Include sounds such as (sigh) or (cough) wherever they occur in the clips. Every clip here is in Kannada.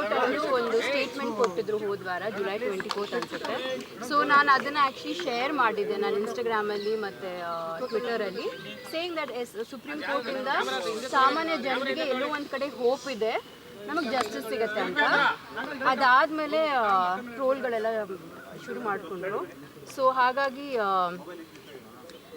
ಕೋರ್ಟ್ ಅವರು ಒಂದು ಸ್ಟೇಟ್ಮೆಂಟ್ ಕೊಟ್ಟಿದ್ರು ಹೋದ ವಾರ ಜುಲೈ ಟ್ವೆಂಟಿ ಫೋರ್ತ್ ಅನ್ಸುತ್ತೆ. ಸೊ ನಾನು ಅದನ್ನು ಆ್ಯಕ್ಚುಲಿ ಶೇರ್ ಮಾಡಿದ್ದೆ ನಾನು ಇನ್ಸ್ಟಾಗ್ರಾಮಲ್ಲಿ ಮತ್ತು ಟ್ವಿಟರಲ್ಲಿ ಸೇಯಿಂಗ್ ದಟ್ ಎಸ್ ಸುಪ್ರೀಂ ಕೋರ್ಟಿಂದ ಸಾಮಾನ್ಯ ಜನರಿಗೆ ಎಲ್ಲೋ ಒಂದು ಕಡೆ ಹೋಪ್ ಇದೆ, ನಮಗೆ ಜಸ್ಟಿಸ್ ಸಿಗತ್ತೆ ಅಂತ. ಅದಾದಮೇಲೆ ಟ್ರೋಲ್ಗಳೆಲ್ಲ ಶುರು ಮಾಡಿಕೊಂಡ್ರು. ಸೊ ಹಾಗಾಗಿ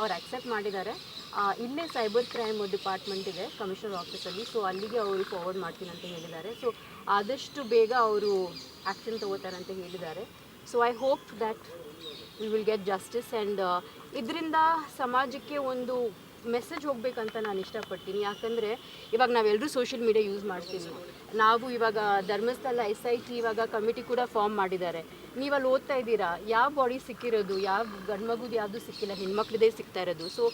ಅವ್ರು ಅಕ್ಸೆಪ್ಟ್ ಮಾಡಿದ್ದಾರೆ. ಇಲ್ಲೇ ಸೈಬರ್ ಕ್ರೈಮ್ ಡಿಪಾರ್ಟ್ಮೆಂಟ್ ಇದೆ ಕಮಿಷನರ್ ಆಫೀಸಲ್ಲಿ ಸೊ ಅಲ್ಲಿಗೆ ಅವರು ಫಾರ್ವರ್ಡ್ ಮಾಡ್ತೀನಿ ಅಂತ ಹೇಳಿದ್ದಾರೆ. ಸೊ ಆದಷ್ಟು ಬೇಗ ಅವರು ಆ್ಯಕ್ಷನ್ ತಗೋತಾರೆ ಅಂತ ಹೇಳಿದ್ದಾರೆ. So I hope that we will get justice and ಇದರಿಂದ ಸಮಾಜಕ್ಕೆ ಒಂದು ಮೆಸೇಜ್ ಹೋಗ್ಬೇಕಂತ ನಾನು ಇಷ್ಟಪಡ್ತೀನಿ. ಯಾಕಂದರೆ ಇವಾಗ ನಾವೆಲ್ಲರೂ ಸೋಷಿಯಲ್ ಮೀಡಿಯಾ ಯೂಸ್ ಮಾಡ್ತೀವಿ. ನಾವು ಇವಾಗ ಧರ್ಮಸ್ಥಳ ಎಸ್ ಐ ಟಿ ಇವಾಗ ಕಮಿಟಿ ಕೂಡ ಫಾರ್ಮ್ ಮಾಡಿದ್ದಾರೆ. ನೀವು ಅಲ್ಲಿ ಓದ್ತಾ ಇದ್ದೀರಾ? ಯಾವ ಬಾಡಿ ಸಿಕ್ಕಿರೋದು? ಯಾವ ಗಂಡು ಮಗುದು ಯಾವುದು ಸಿಕ್ಕಿಲ್ಲ? ಹೆಣ್ಮಕ್ಳದೇ ಸಿಗ್ತಾ ಇರೋದು. ಸೊ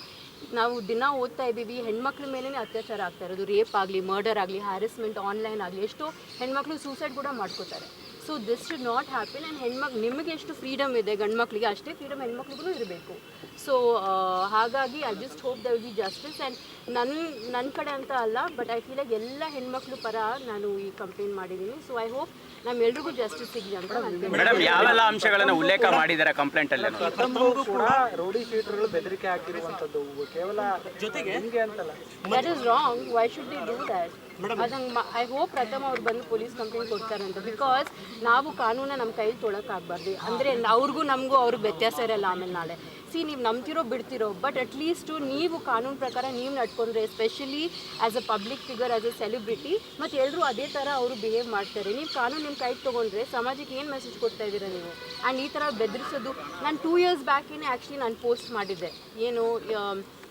ನಾವು ದಿನ ಓದ್ತಾ ಇದ್ದೀವಿ. ಹೆಣ್ಮಕ್ಳ ಮೇಲೇ ಅತ್ಯಾಚಾರ ಆಗ್ತಾ ಇರೋದು. ರೇಪ್ ಆಗಲಿ ಮರ್ಡರ್ ಆಗಲಿ ಹ್ಯಾರಸ್ಮೆಂಟ್ ಆನ್ಲೈನ್ ಆಗಲಿ, ಎಷ್ಟೋ ಹೆಣ್ಮಕ್ಳು ಸೂಸೈಡ್ ಕೂಡ ಮಾಡ್ಕೋತಾರೆ. So this should not happen and ಹೆಣ್ಮಕ್ಳು ನಿಮಗೆ ಎಷ್ಟು ಫ್ರೀಡಮ್ ಇದೆ ಗಂಡು ಮಕ್ಕಳಿಗೆ ಅಷ್ಟೇ ಫ್ರೀಡಮ್ ಹೆಣ್ಮಕ್ಳಿಗೂ ಇರಬೇಕು. ಸೊ ಹಾಗಾಗಿ I just hope the will be justice and ನನ್ನ ನನ್ನ ಕಡೆ ಅಂತ ಅಲ್ಲ ಬಟ್ ಐ ಫೀಲ್ ಲೈಕ್ ಎಲ್ಲ ಹೆಣ್ಮಕ್ಳು ಪರ ನಾನು ಈ ಕಂಪ್ಲೇಂಟ್ ಮಾಡಿದ್ದೀನಿ. ಸೊ ಐ ಹೋಪ್ ನಮ್ಮೆಲ್ರಿಗೂ ಜಸ್ಟಿಸ್ ಸಿಗಲಿ ಅಂತ ನಾನು ಮೇಡಮ್ ಯಾವೆಲ್ಲ ಅಂಶಗಳನ್ನು ಉಲ್ಲೇಖ ಮಾಡಿದ್ದಾರೆ ಕಂಪ್ಲೇಂಟ್ ಅಲ್ಲಿ ಅನ್ನೋದು? ಪ್ರಥಮರು ಕೂಡ ರೌಡಿ ಶೀಟರ್ಗಳು ಬೆದರಿಕೆ ಹಾಕಿರುವಂತದ್ದು ಕೇವಲ ಜೊತೆಗೆ that is wrong why should they do that ಅದಂಗೆ ಐ ಹೋಪ್ ಪ್ರಥಮ ಅವ್ರು ಬಂದು ಪೊಲೀಸ್ ಕಂಪ್ಲೇಂಟ್ ಕೊಡ್ತಾರೆ ಅಂತ. ಬಿಕಾಸ್ ನಾವು ಕಾನೂನ ನಮ್ಮ ಕೈಲಿ ತೊಳಕಾಗಬಾರ್ದು ಅಂದರೆ ಅವ್ರಿಗೂ ನಮಗೂ ಅವ್ರಿಗೆ ವ್ಯತ್ಯಾಸ ಇರಲ್ಲ ಆಮೇಲೆ ನಾಳೆ ಸಿ ನೀವು ನಂಬ್ತಿರೋ ಬಿಡ್ತಿರೋ ಬಟ್ ಅಟ್ ಅಟ್ಲೀಸ್ಟು ನೀವು ಕಾನೂನು ಪ್ರಕಾರ ನೀವು ನಡ್ಕೊಂಡ್ರೆ especially as a public figure as a celebrity ಮತ್ತು ಎಲ್ಲರೂ ಅದೇ ಥರ ಅವರು ಬಿಹೇವ್ ಮಾಡ್ತಾರೆ. ನೀವು ಕಾನೂನು ನಿಮ್ಮ ಕೈಗೆ ತೊಗೊಂಡ್ರೆ ಸಮಾಜಕ್ಕೆ ಏನು ಮೆಸೇಜ್ ಕೊಡ್ತಾ ಇದ್ದೀರಾ ನೀವು? ಆ್ಯಂಡ್ ಈ ಥರ ಬೆದರಿಸೋದು, ನಾನು ಟೂ ಇಯರ್ಸ್ ಬ್ಯಾಕೇನೆ ಆ್ಯಕ್ಚುಲಿ ನಾನು ಪೋಸ್ಟ್ ಮಾಡಿದ್ದೆ. ಏನು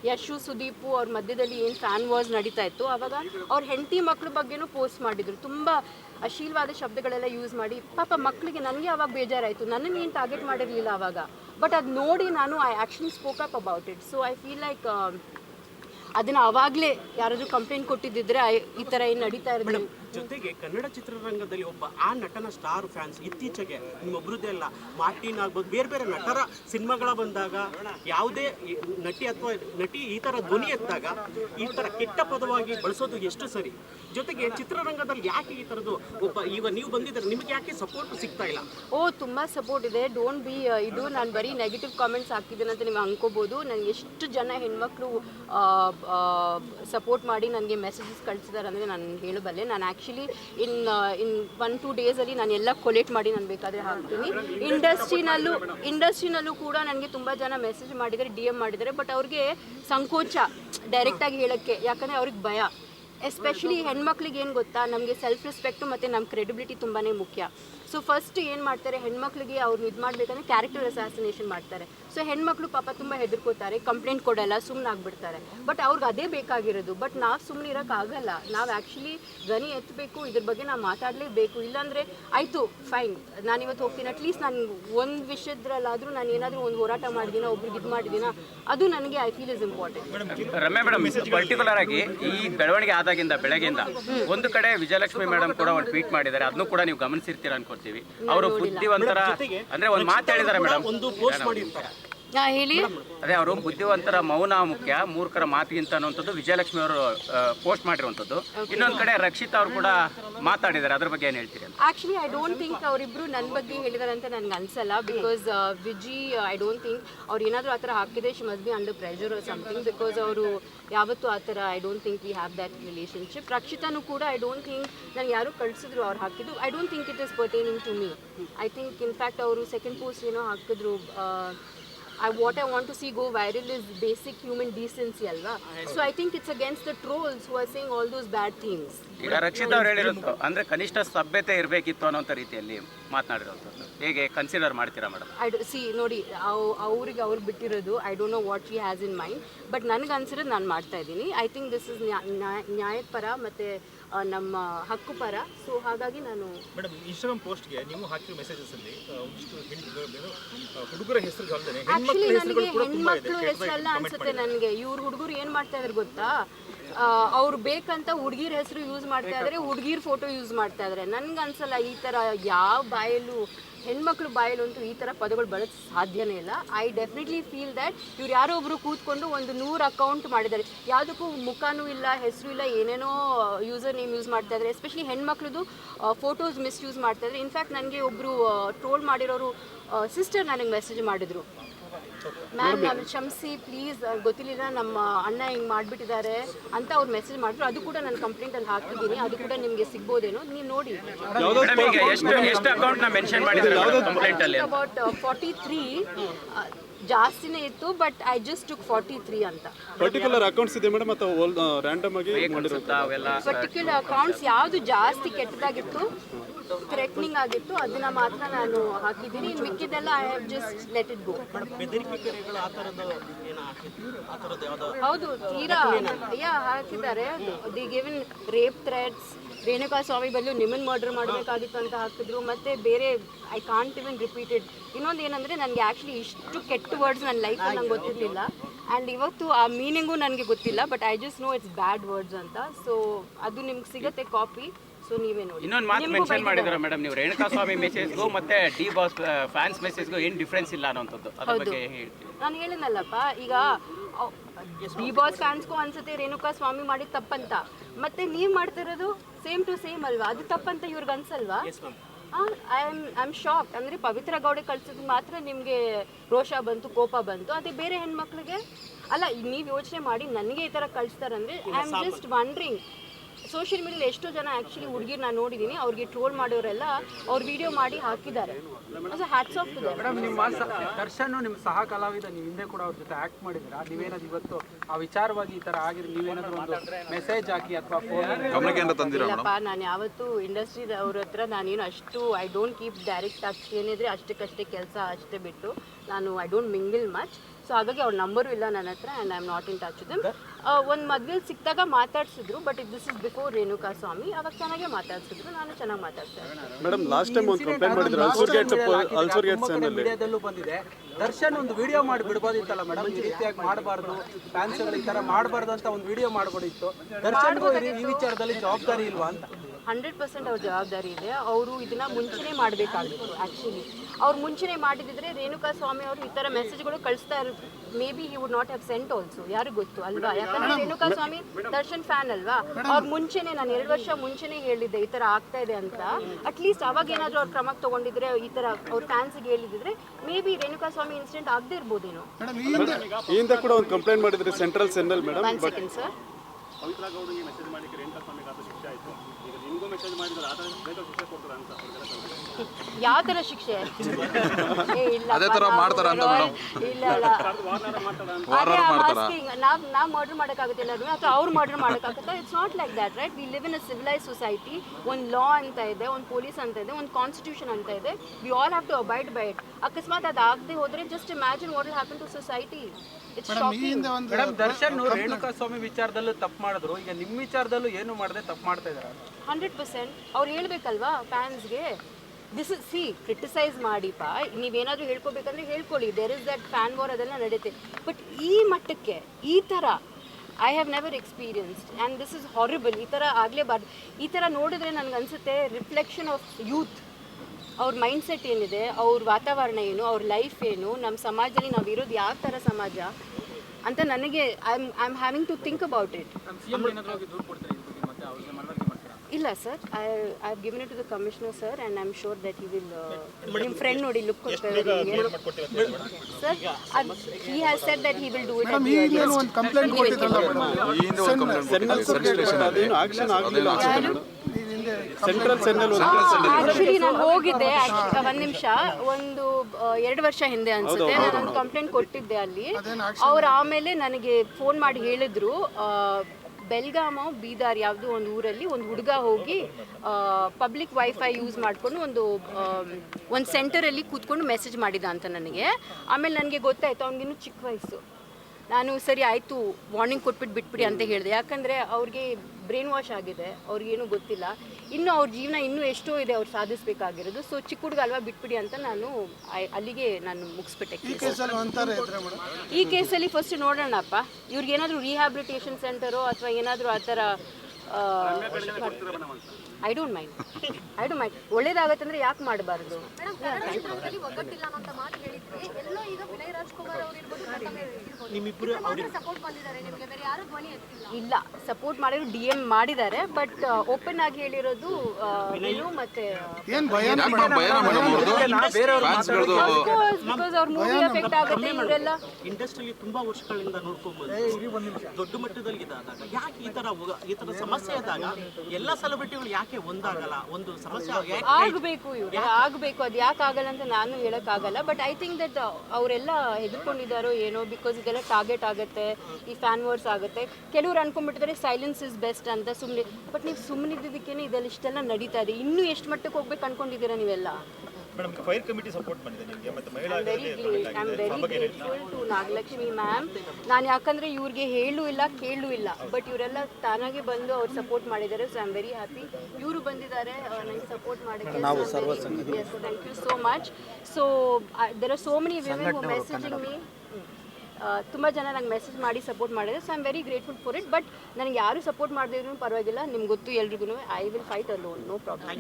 ಯಶು, ಸುದೀಪು ಅವ್ರ ಮಧ್ಯದಲ್ಲಿ ಏನು ಫ್ಯಾನ್ ವಾಸ್ ನಡೀತಾ ಇತ್ತು ಆವಾಗ ಅವ್ರ ಹೆಂಡತಿ ಮಕ್ಳ ಬಗ್ಗೆನೂ ಪೋಸ್ಟ್ ಮಾಡಿದ್ರು. ತುಂಬ ಅಶೀಲವಾದ ಶಬ್ದಗಳೆಲ್ಲ ಯೂಸ್ ಮಾಡಿ, ಪಾಪ ಮಕ್ಕಳಿಗೆ ನನಗೆ ಅವಾಗ ಬೇಜಾರಾಯಿತು. ನನ್ನನ್ನು ಏನು ಟಾರ್ಗೆಟ್ ಮಾಡಿರಲಿಲ್ಲ ಅವಾಗ. ಬಟ್ ಅದು ನೋಡಿ ನಾನು I action spoke up about it so I feel like ಅದನ್ನು ಅವಾಗಲೇ ಯಾರಾದರೂ ಕಂಪ್ಲೇಂಟ್ ಕೊಟ್ಟಿದ್ದಿದ್ರೆ ಈ ಥರ ಏನು ನಡೀತಾ ಇರೋದು ಜೊತೆಗೆ ಕನ್ನಡ ಚಿತ್ರರಂಗದಲ್ಲಿ ಒಬ್ಬ ಆ ನಟನ ಸ್ಟಾರ್ ಫ್ಯಾನ್ಸ್ ಇತ್ತೀಚೆಗೆ ನಿಮ್ಮೊಬ್ರದ್ದೇ ಅಲ್ಲ, ಮಾರ್ಟಿನ್ ಆಗ್ಬೋದು, ಬೇರೆ ಬೇರೆ ನಟರ ಸಿನಿಮಾಗಳ ಬಂದಾಗ ಯಾವುದೇ ನಟಿ ಅಥವಾ ನಟಿ ಈ ಥರ ಧ್ವನಿ ಎತ್ತಾಗ ಈ ಥರ ಕೆಟ್ಟ ಪದವಾಗಿ ಬಳಸೋದು ಎಷ್ಟು ಸರಿ? ಜೊತೆಗೆ ಚಿತ್ರರಂಗದಲ್ಲಿ ಯಾಕೆ ಈ ಥರದ್ದು ಒಬ್ಬ ಈಗ ನೀವು ಬಂದಿದ್ರೆ ನಿಮಗೆ ಯಾಕೆ ಸಪೋರ್ಟ್ ಸಿಗ್ತಾ ಇಲ್ಲ? ಓ, ತುಂಬ ಸಪೋರ್ಟ್ ಇದೆ. ಡೋಂಟ್ ಬಿ ಇದು ನಾನು ಬರೀ ನೆಗೆಟಿವ್ ಕಾಮೆಂಟ್ಸ್ ಹಾಕಿದ್ದೀನಿ ಅಂತ ನೀವು ಅನ್ಕೋಬೋದು. ನನಗೆ ಎಷ್ಟು ಜನ ಹೆಣ್ಮಕ್ಳು ಸಪೋರ್ಟ್ ಮಾಡಿ ನನಗೆ ಮೆಸೇಜಸ್ ಕಳಿಸಿದ್ದಾರೆ ಅಂದರೆ ನಾನು ಹೇಳಬಲ್ಲೆ. ನಾನು actually in in one two ಡೇಸಲ್ಲಿ ನಾನು ಎಲ್ಲ ಕೊಲೆಕ್ಟ್ ಮಾಡಿ ನಾನು ಬೇಕಾದರೆ ಹಾಕ್ತೀನಿ. ಇಂಡಸ್ಟ್ರಿನಲ್ಲೂ ಇಂಡಸ್ಟ್ರಿನಲ್ಲೂ ಕೂಡ ನನಗೆ ತುಂಬ ಜನ ಮೆಸೇಜ್ ಮಾಡಿದ್ದಾರೆ ಡಿ ಎಂ ಮಾಡಿದ್ದಾರೆ ಬಟ್ ಅವ್ರಿಗೆ ಸಂಕೋಚ ಡೈರೆಕ್ಟಾಗಿ ಹೇಳೋಕ್ಕೆ, ಯಾಕಂದರೆ ಅವ್ರಿಗೆ ಭಯ. ಎಸ್ಪೆಷಲಿ ಹೆಣ್ಮಕ್ಳಿಗೆ ಏನು ಗೊತ್ತಾ, ನಮಗೆ ಸೆಲ್ಫ್ ರೆಸ್ಪೆಕ್ಟು ಮತ್ತು ನಮ್ಮ ಕ್ರೆಡಿಬಿಲಿಟಿ ತುಂಬಾ ಮುಖ್ಯ. ಸೊ ಫಸ್ಟ್ ಏನು ಮಾಡ್ತಾರೆ, ಹೆಣ್ಮಕ್ಳಿಗೆ ಅವ್ರು ಇದು ಮಾಡಬೇಕಂದ್ರೆ ಕ್ಯಾರೆಕ್ಟರ್ ಅಸಾಸಿನೇಷನ್ ಮಾಡ್ತಾರೆ. ಸೊ ಹೆಣ್ಮಕ್ಳು ಪಾಪ ತುಂಬ ಹೆದರ್ಕೋತಾರೆ ಕಂಪ್ಲೇಂಟ್ ಕೊಡಲ್ಲ ಸುಮ್ಮನೆ ಆಗ್ಬಿಡ್ತಾರೆ. ಬಟ್ ಅವ್ರಿಗೆ ಅದೇ ಬೇಕಾಗಿರೋದು. ಬಟ್ ನಾವು ಸುಮ್ಮನೆ ಇರೋಕ್ಕಾಗಲ್ಲ ನಾವು ಆ್ಯಕ್ಚುಲಿ ಧ್ವನಿ ಎತ್ತಬೇಕು ಇದ್ರ ಬಗ್ಗೆ ನಾವು ಮಾತಾಡಲೇಬೇಕು. ಇಲ್ಲಾಂದರೆ ಆಯಿತು ಫೈನ್ ನಾನಿವತ್ತು ಹೋಗ್ತೀನಿ. ಅಟ್ಲೀಸ್ಟ್ ನಾನು ಒಂದು ವಿಷಯದ್ರಲ್ಲಾದರೂ ನಾನು ಏನಾದರೂ ಒಂದು ಹೋರಾಟ ಮಾಡಿದ್ದೀನಿ ಒಬ್ರಿಗೆ ಇದು ಮಾಡಿದ್ದೀನಿ ಅದು ನನಗೆ I feel is important Ramya madam particular ಆಗಿ ಈ ಬೆಳವಣಿಗೆ ಆದಾಗಿಂದ ಬೆಳಗ್ಗೆಯಿಂದ ಒಂದು ಕಡೆ ವಿಜಯಲಕ್ಷ್ಮಿ ಮೇಡಮ್ ಕೂಡ ಒಂದು ಟ್ವೀಟ್ ಮಾಡಿದ್ದಾರೆ. ಅದನ್ನು ಕೂಡ ನೀವು ಗಮನಿಸಿರ್ತೀರ ಅನ್ಕೊಳ್ತೀವಿ. ಅವರು ಬುದ್ಧಿವಂತರ ಅಂದ್ರೆ ಒಂದು ಮಾತಾಡಿದ್ದಾರೆ ಮೇಡಮ್ ಒಂದು ಪೋಸ್ಟ್ ಮಾಡಿರ್ತಾರೆ. ಹೇಳಿ. ಅದೇ ಅವರು ಬುದ್ಧಿವಂತರ ಮೌನ ಮುಖ್ಯ ಮೂರ್ಖರ ಮಾತಿಗಿಂತ ಅನ್ನುವಂಥದ್ದು ವಿಜಯಲಕ್ಷ್ಮಿ ಅವರು ಪೋಸ್ಟ್ ಮಾಡಿರುವಂಥದ್ದು. ಇನ್ನೊಂದು ಕಡೆ ರಕ್ಷಿತಾ ಅವರು ಕೂಡ ಮಾತಾಡಿದ್ದಾರೆ. ಅದ್ರ ಬಗ್ಗೆ ಏನು ಹೇಳ್ತೀರಿ actually actually I don't think ಅವರಿಬ್ರು ನನ್ನ ಬಗ್ಗೆ ಹೇಳಿದಾರೆ ಅಂತ ನನಗೆ ಅನ್ಸಲ್ಲ because Viji I don't think ಅವ್ರು ಏನಾದರೂ ಆ ಥರ ಹಾಕಿದ್ರೆ she must be under pressure something because ಅವರು ಯಾವತ್ತೂ ಆ ಥರ I don't think we have that relationship ರಕ್ಷಿತಾನು ಕೂಡ ಐ ಡೋಂಟ್ ಥಿಂಕ್ ನಾನು ಯಾರು ಕಳಿಸಿದ್ರು ಅವ್ರು ಹಾಕಿದ್ದು. I don't think it is pertaining to me I think in fact ಅವರು ಸೆಕೆಂಡ್ ಪೋಸ್ಟ್ ಏನೋ ಹಾಕಿದ್ರು I, what I want to see go viral is basic human decency ಅಲ್ವಾ so I think it's against the trolls who are saying all those bad things ಈಗ ರಕ್ಷಿತ್ ಅವ್ರು ಹೇಳಿರೋದು ಅಂದ್ರೆ ಕನಿಷ್ಠ ಸಭ್ಯತೆ ಇರಬೇಕಿತ್ತು ಅನ್ನೋಂಥ ರೀತಿಯಲ್ಲಿ ಮಾತನಾಡಿರೋದು. ಹೇಗೆ ಕನ್ಸಿಡರ್ ಮಾಡ್ತೀರಾ ಮೇಡಮ್ ಐ ಡೋ ಸಿ ನೋಡಿ ಅವ್ ಅವ್ರಿಗೆ ಅವ್ರು ಬಿಟ್ಟಿರೋದು I don't know what she has in mind but ನನಗೆ ಅನ್ಸಿರೋದು ನಾನು ಮಾಡ್ತಾ ಇದ್ದೀನಿ. ಐ ಥಿಂಕ್ ದಿಸ್ ಇಸ್ ನ್ಯಾಯ ನ್ಯಾಯಪರ ಮತ್ತು ಆ, ಹಕ್ಕು ಪರ. ಸೊ ಹಾಗಾಗಿ ನಾನು ಮೇಡಮ್ ಇನ್ಸ್ಟಾಗ್ರಾಮ್ ಪೋಸ್ಟ್ಗೆ ನೀವು ಹಾಕಿರೋ ಮೆಸೇಜಸ್ ಅಲ್ಲಿ ಒಂದಿಷ್ಟು ಹುಡುಗರ ಹೆಸರು ಅಲ್ಲದೆ ಆಕ್ಚುಲಿ ನನಗೆ ಹೆಣ್ಮಕ್ಳು ಹೆಸರಲ್ಲ ಅನ್ಸುತ್ತೆ ನನಗೆ. ಇವ್ರ ಹುಡುಗರು ಏನ್ ಮಾಡ್ತಾ ಇದಾರೆ ಗೊತ್ತಾ? ಅವ್ರು ಬೇಕಂತ ಹುಡುಗಿರ ಹೆಸರು ಯೂಸ್ ಮಾಡ್ತಾ ಇದ್ದಾರೆ ಹುಡುಗಿರ್ ಫೋಟೋ ಯೂಸ್ ಮಾಡ್ತಾ ಇದ್ದಾರೆ ನನ್ಗೆ ಅನ್ಸಲ್ಲ ಈ ತರ ಯಾವ ಬಾಯಲ್ಲೂ ಹೆಣ್ಮಕ್ಳು ಬಾಯಲ್ಲಂತೂ ಈ ತರ ಪದಗಳು ಬಳಸ ಸಾಧ್ಯನೇ ಇಲ್ಲ. ಐ ಡೆಫಿನೆಟ್ಲಿ ಫೀಲ್ ದ್ಯಾಟ್ ಇವ್ರು ಯಾರೋ ಒಬ್ರು ಕೂತ್ಕೊಂಡು ಒಂದು ನೂರು ಅಕೌಂಟ್ ಮಾಡಿದ್ದಾರೆ. ಯಾವುದಕ್ಕೂ ಮುಖನೂ ಇಲ್ಲ ಹೆಸರು ಇಲ್ಲ ಏನೇನೋ ಯೂಸರ್ ನೇಮ್ ಯೂಸ್ ಮಾಡ್ತಾ ಇದ್ದಾರೆ. ಎಸ್ಪೆಷಲಿ ಹೆಣ್ಮಕ್ಳದು ಫೋಟೋಸ್ ಮಿಸ್ ಯೂಸ್ ಮಾಡ್ತಾ ಇದ್ದಾರೆ. ಇನ್ಫ್ಯಾಕ್ಟ್ ನನಗೆ ಒಬ್ಬರು ಟ್ರೋಲ್ ಮಾಡಿರೋರು ಸಿಸ್ಟರ್ ನನಗೆ ಮೆಸೇಜ್ ಮಾಡಿದ್ರು. ಮ್ಯಾಮ್ ನಾನು ಕ್ಷಮಿಸಿ ಪ್ಲೀಸ್ ಗೊತ್ತಿಲ್ಲ ನಮ್ಮ ಅಣ್ಣ ಹಿಂಗೆ ಮಾಡಿಬಿಟ್ಟಿದ್ದಾರೆ ಅಂತ ಅವ್ರು ಮೆಸೇಜ್ ಮಾಡಿದ್ರು. ಅದು ಕೂಡ ನಾನು ಕಂಪ್ಲೇಂಟಲ್ಲಿ ಹಾಕಿದ್ದೀನಿ. ಅದು ಕೂಡ ನಿಮಗೆ ಸಿಗ್ಬೋದೇನೋ ನೀವು ನೋಡಿ. ಎಷ್ಟು ಅಕೌಂಟ್ನ ಮೆನ್ಷನ್ ಮಾಡಿದ್ರೆ ಕಂಪ್ಲೇಂಟ್ ಅಲ್ಲಿ ಅಬೌಟ್ ಫಾರ್ಟಿ ತ್ರೀ ಜಾಸ್ತಿನೇ ಇತ್ತು but I just took forty three ಅಂತ. ಪರ್ಟಿಕ್ಯುಲರ್ ಅಕೌಂಟ್ಸ್ ಇದೆ ಮೇಡಮ್ ಅಥವಾ ರ್ಯಾಂಡಮ್ ಆಗಿ ಅವೆಲ್ಲ ಪರ್ಟಿಕ್ಯುಲರ್ ಅಕೌಂಟ್ಸ್ ಯಾವುದು ಜಾಸ್ತಿ ಕೆಟ್ಟದಾಗಿತ್ತು ಥ್ರೆಟ್ನಿಂಗ್ ಆಗಿತ್ತು ಅದನ್ನ ಮಾತ್ರ ನಾನು ಹಾಕಿದ್ದೀನಿ. ಮಿಕ್ಕಿದೆಲ್ಲ I have just let it go ಹೌದು ತೀರಾ ಯಾ ಹಾಕಿದ್ದಾರೆ. The given rape threats Renuka Swamy ಬದಲು ನಿಮನ್ ಮರ್ಡರ್ ಮಾಡಬೇಕಾಗಿತ್ತು ಅಂತ ಹಾಕಿದ್ರು. ಮತ್ತೆ ಬೇರೆ ಐ ಕಾಂಟ್ ಇವನ್ ರಿಪೀಟೆಡ್ ಇನ್ನೊಂದು ಏನಂದ್ರೆ ನನಗೆ ಆ್ಯಕ್ಚುಲಿ ಇಷ್ಟು ಕೆಟ್ಟ ವರ್ಡ್ಸ್ ನನ್ನ ಲೈಫ್ ನಂಗೆ ಗೊತ್ತಿರಲಿಲ್ಲ. ಆ್ಯಂಡ್ ಇವತ್ತು ಆ ಮೀನಿಂಗು ನನಗೆ ಗೊತ್ತಿಲ್ಲ but I just know it's bad words ಅಂತ. ಸೊ ಅದು ನಿಮ್ಗೆ ಸಿಗತ್ತೆ ಕಾಪಿ ಸೊ ನೀವೇ ನೋಡಿ. ಇನ್ನೊಂದು ಮಾತು ಮೆನ್ಷನ್. ಮಾಡಿದ್ರೆ ಮೇಡಮ್ ನೀವು? ರೇಣುಕಾ ಸ್ವಾಮಿ ಮೆಸೇಜ್ಗೂ ಮತ್ತೆ ಡಿ ಬಾಸ್ ಫ್ಯಾನ್ಸ್ ಮೆಸೇಜ್ಗೂ ಏನು ಡಿಫ್ರೆನ್ಸ್ ಇಲ್ಲ ಅನ್ನೋಂಥದ್ದು? ಅದ್ರ ಬಗ್ಗೆ ಹೇಳ್ತೀನಿ ನಾನು ಹೇಳಿದ್ನಲ್ಲಪ್ಪ ಈಗ ಬಿ ಬಾಸ್ ಫ್ಯಾನ್ಸ್ಗೂ ಅನ್ಸುತ್ತೆ ರೇಣುಕಾ ಸ್ವಾಮಿ ಮಾಡಿದ ತಪ್ಪಂತ. ಮತ್ತೆ ನೀವು ಮಾಡ್ತಿರೋದು ಸೇಮ್ ಟು ಸೇಮ್ ಅಲ್ವಾ? ಅದು ತಪ್ಪಂತ ಇವ್ರಿಗೆ ಅನ್ಸಲ್ವಾ? I am I am shock ಅಂದ್ರೆ ಪವಿತ್ರ ಗೌಡೆ ಕಳ್ಸಿದ್ ಮಾತ್ರ ನಿಮಗೆ ರೋಷ ಬಂತು ಕೋಪ ಬಂತು. ಅದೇ ಬೇರೆ ಹೆಣ್ಮಕ್ಳಿಗೆ? ಅಲ್ಲ ನೀವು ಯೋಚನೆ ಮಾಡಿ ನನಗೆ ಈ ತರ ಕಳಿಸ್ತಾರಂದ್ರೆ I am just wondering social ಮೀಡಿಯಲ್ಲಿ ಎಷ್ಟೋ ಜನ ಆ್ಯಕ್ಚುಲಿ ಹುಡುಗಿರ್ ನಾನು ನೋಡಿದ್ದೀನಿ ಅವ್ರಿಗೆ ಟ್ರೋಲ್ ಮಾಡೋರೆಲ್ಲ ಅವ್ರ ವಿಡಿಯೋ ಮಾಡಿ ಹಾಕಿದ್ದಾರೆ. ಸೊ ಹ್ಯಾಟ್ಸ್ ಆಫ್ ಮೇಡಮ್ ನಿಮ್ಮ ದರ್ಶನ್ ನಿಮ್ಮ ಸಹ ಕಲಾವಿದ ನೀವು ಹಿಂದೆ ಕೂಡ ಅವ್ರ ಜೊತೆ ಆಕ್ಟ್ ಮಾಡಿದ್ದೀರಾ? ನೀವೇನಾದ್ರು ಇವತ್ತು ಆ ವಿಚಾರವಾಗಿ ಈ ತರ ಆಗಿದ್ರೆ ನೀವೇನಾದ್ರು ಒಂದು ಮೆಸೇಜ್ ಹಾಕಿ ಅಥವಾ ಫೋನ್ ಇಲ್ಲಪ್ಪ ನಾನು ಯಾವತ್ತು ಇಂಡಸ್ಟ್ರಿ ಅವ್ರ ಹತ್ರ ನಾನೇನು ಅಷ್ಟು I don't keep direct touch ಏನಿದ್ರೆ ಅಷ್ಟಕ್ಕಷ್ಟೇ ಕೆಲಸ ಅಷ್ಟೇ ಬಿಟ್ಟು ನಾನು I don't mingle much so ಹಾಗಾಗಿ ಅವ್ರ ನಂಬರು ಇಲ್ಲ ನನ್ನ ಹತ್ರ and I am not in touch them ಒಂದು ಮದ್ವೆಲಿ ಸಿಕ್ಕಿದಾಗ ಮಾತಾಡ್ಸಿದ್ರು but this is before Renuka Swamy. ಅವಾಗ ಚೆನ್ನಾಗೇ ಮಾತಾಡ್ಸಿದ್ರು ನಾನು ಚೆನ್ನಾಗಿ ಮಾತಾಡ್ತಾ ಇದ್ದೆ ಮೇಡಮ್ ಲಾಸ್ಟ್ ಟೈಮ್ ಒಂದು ಕಂಪ್ಲೇಂಟ್ ಮಾಡಿದ್ರು Ulsoor gate Ulsoor gate channel ಮೀಡಿಯಾದಲ್ಲೂ ಬಂದಿದೆ. ದರ್ಶನ್ ಒಂದು ವಿಡಿಯೋ ಮಾಡಿ ಬಿಡ್ಬೋದಿತ್ತಲ್ಲ ಮೇಡಮ್ ಈ ರೀತಿಯಾಗಿ ಮಾಡಬಾರ್ದು ಫ್ಯಾನ್ಸ್ಗಳು ಈ ತರ ಮಾಡಬಾರ್ದು ಅಂತ ಒಂದು ವಿಡಿಯೋ ಮಾಡ್ಬೋದಿತ್ತು. ದರ್ಶನ್ ಈ ವಿಚಾರದಲ್ಲಿ ಜವಾಬ್ದಾರಿ ಇಲ್ವಾ ಅಂತ? ಹಂಡ್ರೆಡ್ ಪರ್ಸೆಂಟ್ ಅವ್ರ ಜವಾಬ್ದಾರಿ ಇದೆ. ಅವರು ಇದನ್ನ ಮುಂಚೆನೇ ಮಾಡಬೇಕಾಗಿತ್ತು ಆ್ಯಕ್ಚುಲಿ ಅವ್ರು ಮುಂಚೆನೇ ಮಾಡಿದಿದ್ರೆ ರೇಣುಕಾ ಸ್ವಾಮಿ ಅವರು ಈ ಥರ ಮೆಸೇಜ್ಗಳು ಕಳಿಸ್ತಾ ಇರ್ maybe he would not have sent also ಯಾರಿಗೂ ಗೊತ್ತು ಅಲ್ವಾ? ಯಾಕಂದ್ರೆ ರೇಣುಕಾ ಸ್ವಾಮಿ ದರ್ಶನ್ ಫ್ಯಾನ್ ಅಲ್ವಾ? ಅವ್ರ ಮುಂಚೆನೆ ನಾನು ಎರಡು ವರ್ಷ ಮುಂಚೆನೇ ಹೇಳಿದ್ದೆ ಈ ಥರ ಆಗ್ತಾ ಇದೆ ಅಂತ. ಅಟ್ಲೀಸ್ಟ್ ಅವಾಗ ಏನಾದರೂ ಅವ್ರು ಕ್ರಮಕ್ಕೆ ತಗೊಂಡಿದ್ರೆ ಈ ಥರ ಅವ್ರ ಫ್ಯಾನ್ಸಿಗೆ ಹೇಳಿದಿದ್ರೆ maybe Renuka Swamy incident ಆಗದೆ ಇರ್ಬೋದೇನೋ. ಈ ಕೂಡ ಒಂದು ಕಂಪ್ಲೇಂಟ್ ಮಾಡಿದ್ರೆ ಸೆಂಟ್ರಲ್ ಸೆನ್ನಲ್ ಮೇಡಮ್ ಒನ್ ಸೆಕೆಂಡ್ ಸರ್ ಯಾವ ತರ ಶಿಕ್ಷೆ? (laughs) ಏ, ಇಲ್ಲ (laughs) ಅದೇ ತರ ನಾವು ಮಾಡ್ತಾರ ಅಂತ ಮೇಡಮ್? ಇಲ್ಲ ಇಲ್ಲ. (laughs) ಅದೇ asking, ನಾವ್ ನಾವ್ ಮರ್ಡರ್ ಮಾಡಕ್ಕಾಗುತ್ತೆ ಎಲ್ಲರೂ ಅಥವಾ ಅವ್ರು murder ಮಾಡಕ್ಕಾಗುತ್ತಾ. It's not like that right we live in a civilise society ಒಂದು ಲಾ ಅಂತ ಇದೆ ಒಂದು ಪೊಲೀಸ್ ಅಂತ ಇದೆ ಒಂದು ಕಾನ್ಸ್ಟಿಟ್ಯೂಷನ್ ಅಂತ ಇದೆ. We all have to abide by it ಅಕಸ್ಮಾತ್ ಅದು ಆಗದೆ ಹೋದ್ರೆ just imagine what will happen to society it's shocking madam Darshan Renuka Swamy ವಿಚಾರದಲ್ಲೂ ತಪ್ಪು ಮಾಡಿದ್ರು ಈಗ ನಿಮ್ಮ ವಿಚಾರದಲ್ಲೂ ಏನು ಮಾಡದೆ ತಪ್ಪು ಮಾಡ್ತಾ ಇದ್ದಾರೆ ಹಂಡ್ರೆಡ್ ಪರ್ಸೆಂಟ್ ಅವ್ರು ಹೇಳ್ಬೇಕಲ್ವಾ ಫ್ಯಾನ್ಸ್ಗೆ ದಿಸ್ ಇಸ್ ಸಿ ಕ್ರಿಟಿಸೈಸ್ ಮಾಡಿಪ್ಪ. ನೀವೇನಾದರೂ ಹೇಳ್ಕೊಬೇಕಂದ್ರೆ ಹೇಳ್ಕೊಳ್ಳಿ. There is that fan war ಅದೆಲ್ಲ ನಡೆಯುತ್ತೆ. ಬಟ್ ಈ ಮಟ್ಟಕ್ಕೆ, ಈ ಥರ I have never experienced and this is horrible ಈ ಥರ ಆಗಲೇಬಾರ್ದು. ಈ ಥರ ನೋಡಿದ್ರೆ ನನಗೆ ಅನಿಸುತ್ತೆ ರಿಫ್ಲೆಕ್ಷನ್ ಆಫ್ ಯೂತ್ ಅವ್ರ ಮೈಂಡ್ಸೆಟ್ ಏನಿದೆ, ಅವ್ರ ವಾತಾವರಣ ಏನು, ಅವ್ರ ಲೈಫ್ ಏನು ನಮ್ಮ ಸಮಾಜದಲ್ಲಿ ನಾವು ಇರೋದು ಯಾವ ಥರ ಸಮಾಜ? ಅಂತ ನನಗೆ I am I am having to think about it ಇಲ್ಲ sir I I given it to the commissioner sir and I am sure that he will ನಿಮ್ಮ ಫ್ರೆಂಡ್ ನೋಡಿ ಲುಕ್ ಕೊಡ್ತಾರೆ sir he has said that he will do it ಒಂದು ಕಂಪ್ಲೇಂಟ್ ಅದೇನು ಆಕ್ಷನ್ ಆಗಲಿಲ್ಲ ಸೆಂಟ್ರಲ್ ಸೆನ್ನಲ್ ಒಂದು ಆಕ್ಚುಲಿ ನಾನು ಹೋಗಿದ್ದೆ ಒಂದ್ ನಿಮಿಷ ಒಂದು ಎರಡು ವರ್ಷ ಹಿಂದೆ ಅನ್ಸುತ್ತೆ. ನಾನು ಒಂದು ಕಂಪ್ಲೇಂಟ್ ಕೊಟ್ಟಿದ್ದೆ ಅಲ್ಲಿ. ಅವ್ರು ಆಮೇಲೆ ನನಗೆ ಫೋನ್ ಮಾಡಿ ಹೇಳಿದ್ರು ಆ, ಬೆಲ್ಗಾಮ ಬೀದಾರ್ ಯಾವುದೋ ಒಂದು ಊರಲ್ಲಿ ಒಂದು ಹುಡುಗ ಹೋಗಿ ಪಬ್ಲಿಕ್ ವೈಫೈ ಯೂಸ್ ಮಾಡಿಕೊಂಡು ಒಂದು ಒಂದು ಸೆಂಟರಲ್ಲಿ ಕೂತ್ಕೊಂಡು ಮೆಸೇಜ್ ಮಾಡಿದ ಅಂತ ನನಗೆ. ಆಮೇಲೆ ನನಗೆ ಗೊತ್ತಾಯ್ತು ಅವ್ನಿಗಿನ್ನೂ ಚಿಕ್ಕ ವಯಸ್ಸು. ನಾನು ಸರಿ ಆಯಿತು ವಾರ್ನಿಂಗ್ ಕೊಟ್ಬಿಟ್ಟು ಬಿಟ್ಬಿಡಿ ಅಂತ ಹೇಳಿದೆ. ಯಾಕಂದರೆ ಅವ್ರಿಗೆ ಬ್ರೈನ್ ವಾಶ್ ಆಗಿದೆ ಅವ್ರಿಗೇನು ಗೊತ್ತಿಲ್ಲ. ಇನ್ನು ಅವ್ರ ಜೀವನ ಇನ್ನೂ ಎಷ್ಟೋ ಇದೆ ಅವ್ರು ಸಾಧಿಸಬೇಕಾಗಿರೋದು. ಸೊ ಚಿಕ್ಕ ಹುಡುಗ ಅಲ್ವಾ ಬಿಟ್ಬಿಡಿ ಅಂತ ನಾನು ಅಲ್ಲಿಗೆ ನಾನು ಮುಗಿಸ್ಬಿಟ್ಟೆ ಈ ಕೇಸಲ್ಲಿ ಅಂತಾರೆ ಇದ್ರೆ ಮೇಡಮ್ ಈ ಕೇಸಲ್ಲಿ ಫಸ್ಟ್ ನೋಡೋಣಪ್ಪ. ಇವ್ರಿಗೆ ಏನಾದರೂ ರಿಹ್ಯಾಬಿಲಿಟೇಷನ್ ಸೆಂಟರು ಅಥವಾ ಏನಾದರೂ ಆ ಥರ I don't mind I don't mind ಒಳ್ಳೇದಾಗತ್ತೆ ಅಂದ್ರೆ ಯಾಕೆ ಮಾಡಬಾರದು? ಇಲ್ಲ ಸಪೋರ್ಟ್ ಮಾಡಿರೋ ಡಿ ಎಂ ಮಾಡಿದ್ದಾರೆ ಬಟ್ ಓಪನ್ ಆಗಿ ಹೇಳಿರೋದು ವಿನು ಮತ್ತೆ ಮೇಡಮ್ ಬಿಕಾಸ್ ಅವ್ರ ಮೂವಿ ಎಫೆಕ್ಟ್ ಆಗುತ್ತೆ ಇವರೆಲ್ಲ. ಇಂಡಸ್ಟ್ರಿಯಲ್ಲಿ ತುಂಬಾ ವರ್ಷಗಳಿಂದ ನೋಡ್ಕೊಂಡ್ಬಂದು ದೊಡ್ಡ ಮಟ್ಟದಲ್ಲಿ ಇದಾದಾಗ ಯಾಕೆ ಈ ತರ ಈ ತರ ಸಮಸ್ಯೆ ಆದಾಗ ಎಲ್ಲ ಸೆಲೆಬ್ರಿಟಿಗಳು ಯಾಕೆ ಒಂದಾಗಲ್ಲ ಒಂದು ಸಮಸ್ಯೆ ಯಾಕೆ ಆಗಬೇಕು ಇವ್ರು ಆಗಬೇಕು ಅದು ಯಾಕೆ ಆಗಲ್ಲ ಅಂತ ನಾನು ಹೇಳೋಕ್ಕಾಗಲ್ಲ. ಬಟ್ ಐ ಥಿಂಕ್ ದಟ್ ಅವರೆಲ್ಲ ಹೆದರ್ಕೊಂಡಿದ್ದಾರೋ ಏನೋ ಬಿಕಾಸ್ ಇದೆಲ್ಲ ಟಾರ್ಗೆಟ್ ಆಗುತ್ತೆ ಈ ಫ್ಯಾನ್ ವರ್ಸ್ ಆಗುತ್ತೆ. ಕೆಲವ್ರು ಅನ್ಕೊಂಡ್ಬಿಟ್ಟಿದ್ದಾರೆ ಸೈಲೆನ್ಸ್ ಇಸ್ ಬೆಸ್ಟ್ ಅಂತ ಸುಮ್ಮನೆ ಬಟ್ ನೀವು ಸುಮ್ಮನಿದ್ದಕ್ಕೇನೆ ಇದೆಲ್ಲ ಇಷ್ಟೆಲ್ಲ ನಡೀತಾ ಇದೆ. ಇನ್ನೂ ಎಷ್ಟು ಮಟ್ಟಕ್ಕೆ ಹೋಗ್ಬೇಕು ಅನ್ಕೊಂಡಿದ್ದೀರಾ ನೀವೆಲ್ಲ? ಮೇಡಮ್ ಫೈರ್ ಕಮಿಟಿ ಸಪೋರ್ಟ್ ಮಾಡಿದೆ ನಿಮಗೆ ಮತ್ತೆ ಮಹಿಳಾ ಟು ನಾಗಲಕ್ಷ್ಮಿ ಮ್ಯಾಮ್ ನಾನು ಯಾಕಂದ್ರೆ ಇವ್ರಿಗೆ ಹೇಳು ಇಲ್ಲ ಕೇಳು ಇಲ್ಲ. ಬಟ್ ಇವರೆಲ್ಲ ತಾನಾಗೆ ಬಂದು ಅವ್ರು ಸಪೋರ್ಟ್ ಮಾಡಿದ್ದಾರೆ so I am very happy ಇವರು ಬಂದಿದ್ದಾರೆ ನನಗೆ ಸಪೋರ್ಟ್ ಮಾಡೋಕ್ಕೆ ನಾವು yes thank you so much so there are so many women who messaging me ತುಂಬ ಜನ ನಂಗೆ ಮೆಸೇಜ್ ಮಾಡಿ ಸಪೋರ್ಟ್ ಮಾಡಿದ್ರು so I am very grateful for it but ನನಗೆ ಯಾರು ಸಪೋರ್ಟ್ ಮಾಡಿದ್ರು ಪರವಾಗಿಲ್ಲ ನಿಮ್ಗೆ ಗೊತ್ತು ಎಲ್ರಿಗೂ ಐ ವಿಲ್ ಫೈಟ್ ಅಲ್ಲೋ ನೋ ಪ್ರಾಬ್ಲಮ್